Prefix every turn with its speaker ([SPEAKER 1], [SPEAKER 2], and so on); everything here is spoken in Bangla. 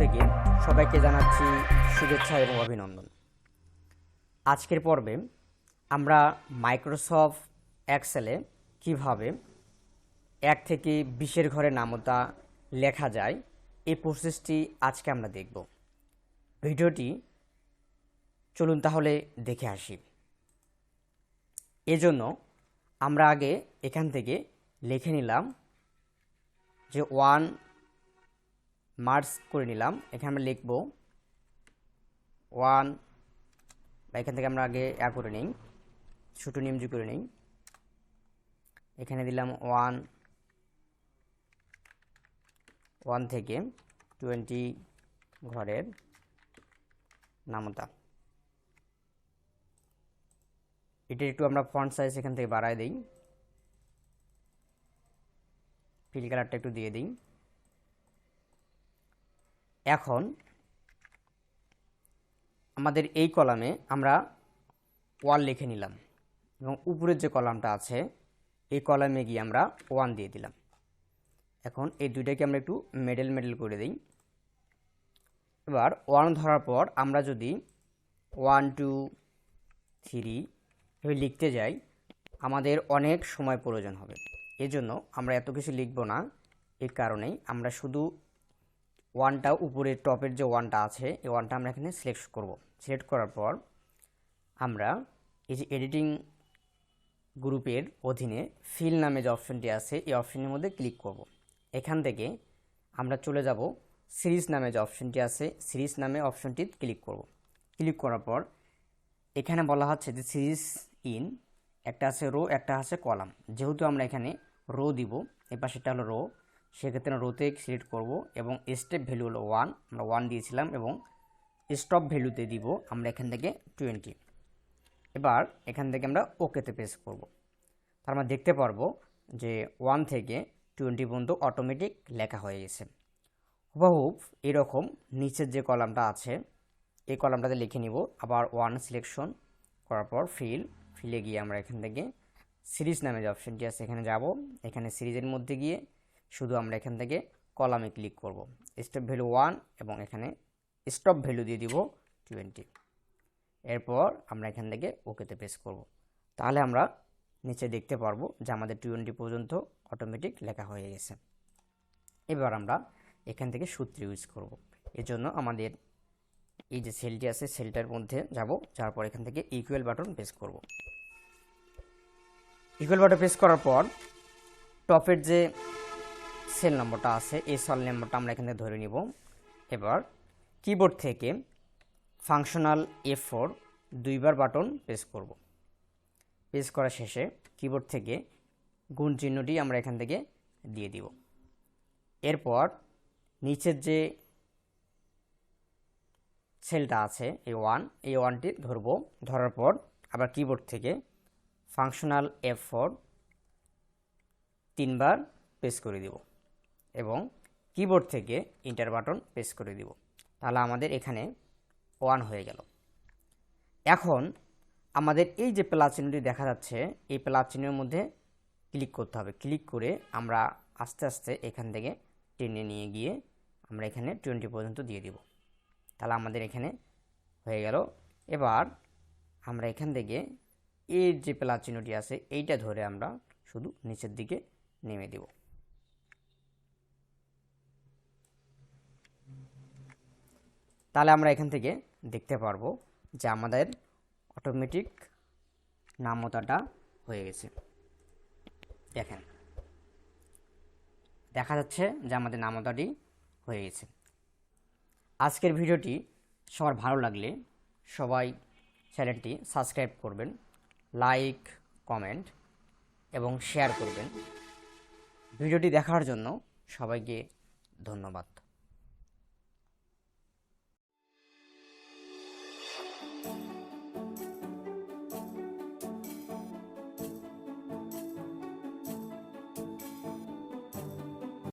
[SPEAKER 1] থেকে সবাইকে জানাচ্ছি শুভেচ্ছা এবং অভিনন্দন। আজকের পর্বে আমরা মাইক্রোসফট এক্সেলে কীভাবে এক থেকে বিশের ঘরে নামতা লেখা যায়, এই প্রসেসটি আজকে আমরা দেখব। ভিডিওটি চলুন তাহলে দেখে আসি। এজন্য আমরা আগে এখান থেকে লিখে নিলাম যে ওয়ান মার্কস করে নিলাম। এখানে আমরা লিখব ওয়ান বা এখান থেকে আমরা আগে অ্যা করে নিই, ছোটো নিয়মজি করে নিই। এখানে দিলাম ওয়ান ওয়ান থেকে টোয়েন্টি ঘরের নামতা। এটা একটু আমরা ফন্ট সাইজ এখান থেকে বাড়ায় দিই। ফিল কালারটা একটু দিয়ে দিই। এখন আমাদের এই কলামে আমরা ওয়ান লিখে নিলাম এবং উপরের যে কলামটা আছে, এই কলামে গিয়ে আমরা ওয়ান দিয়ে দিলাম। এখন এই দুইটাকে আমরা একটু মেডেল মেডেল করে দিই। এবার ওয়ান ধরার পর আমরা যদি ওয়ান টু থ্রি এভাবে লিখতে যাই, আমাদের অনেক সময় প্রয়োজন হবে। এজন্য আমরা এত কিছু লিখব না এই কারণেই আমরা শুধু ওয়ানটা উপরে টপের যে ওয়ানটা আছে, এই ওয়ানটা আমরা এখানে সিলেক্ট করব। সিলেক্ট করার পর আমরা এই যে এডিটিং গ্রুপের অধীনে ফিল নামে যে অপশনটি আছে, এই অপশনের মধ্যে ক্লিক করব। এখান থেকে আমরা চলে যাব সিরিজ নামে যে অপশনটি আছে সিরিজ নামে অপশনটি ক্লিক করব। ক্লিক করার পর এখানে বলা হচ্ছে যে সিরিজ ইন একটা আছে রো একটা আছে কলাম যেহেতু আমরা এখানে রো দিব এই পাশেটা হলো রো সেক্ষেত্রে রোতে সিলেক্ট করব এবং স্টেপ ভ্যালু হলো ওয়ান আমরা ওয়ান দিয়েছিলাম এবং স্টপ ভ্যালুতে দিব আমরা এখান থেকে টোয়েন্টি এবার এখান থেকে আমরা ওকেতে প্রেস করব। তার আমরা দেখতে পারব যে ওয়ান থেকে টোয়েন্টি পর্যন্ত অটোমেটিক লেখা হয়ে গেছে। হুবাহুব এরকম নিচের যে কলামটা আছে, এই কলামটাতে লিখে নিব। আবার ওয়ান সিলেকশন করার পর ফিল ফিলে গিয়ে আমরা এখান থেকে সিরিজ নামে যে অপশনটি আছে, এখানে যাব। এখানে সিরিজের মধ্যে গিয়ে শুধু আমরা এখান থেকে কলামে ক্লিক করব। স্টপ ভ্যালু ওয়ান এবং এখানে স্টপ ভ্যালু দিয়ে দিব টোয়েন্টি এরপর আমরা এখান থেকে ওকেতে প্রেস করব। তাহলে আমরা নিচে দেখতে পারব যে আমাদের টোয়েন্টি পর্যন্ত অটোমেটিক লেখা হয়ে গেছে। এবার আমরা এখান থেকে সূত্র ইউজ করব। এজন্য আমাদের এই যে সেলটি আছে সেলটার মধ্যে যাব, যাওয়ার পর এখান থেকে ইকুয়াল বাটন প্রেস করব। ইকুয়াল বাটন প্রেস করার পর টপের যে সেল নম্বরটা আছে, এই সেল নম্বরটা আমরা এখান থেকে ধরে নিব। এবার কিবোর্ড থেকে ফাংশনাল এফ ফোর দুইবার বাটন প্রেস করব। প্রেস করা শেষে কিবোর্ড থেকে গুণ চিহ্নটি আমরা এখান থেকে দিয়ে দিব। এরপর নিচের যে সেলটা আছে, এই ওয়ান এই ওয়ানটি ধরব। ধরার পর আবার কিবোর্ড থেকে ফাংশনাল এফ ফোর তিনবার প্রেস করে দিব। এবং কিবোর্ড থেকে ইন্টার বাটন প্রেস করে দিব। তাহলে আমাদের এখানে ওয়ান হয়ে গেল। এখন আমাদের এই যে প্লাস চিহ্নটি দেখা যাচ্ছে, এই প্লাস চিহ্নের মধ্যে ক্লিক করতে হবে। ক্লিক করে আমরা আস্তে আস্তে এখান থেকে টেনে নিয়ে গিয়ে আমরা এখানে টোয়েন্টি পর্যন্ত দিয়ে দিব। তাহলে আমাদের এখানে হয়ে গেল। এবার আমরা এখান থেকে এর যে প্লাস চিহ্নটি আছে, এইটা ধরে আমরা শুধু নিচের দিকে নেমে দেব। তাহলে আমরা এখান থেকে দেখতে পারব যে আমাদের অটোমেটিক নামতাটা হয়ে গেছে। দেখেন। দেখা যাচ্ছে যে আমাদের নামতাটি হয়ে গেছে। আজকের ভিডিওটি সবার ভালো লাগলে সবাই চ্যানেলটি সাবস্ক্রাইব করবেন, লাইক, কমেন্ট এবং শেয়ার করবেন। ভিডিওটি দেখার জন্য সবাইকে ধন্যবাদ।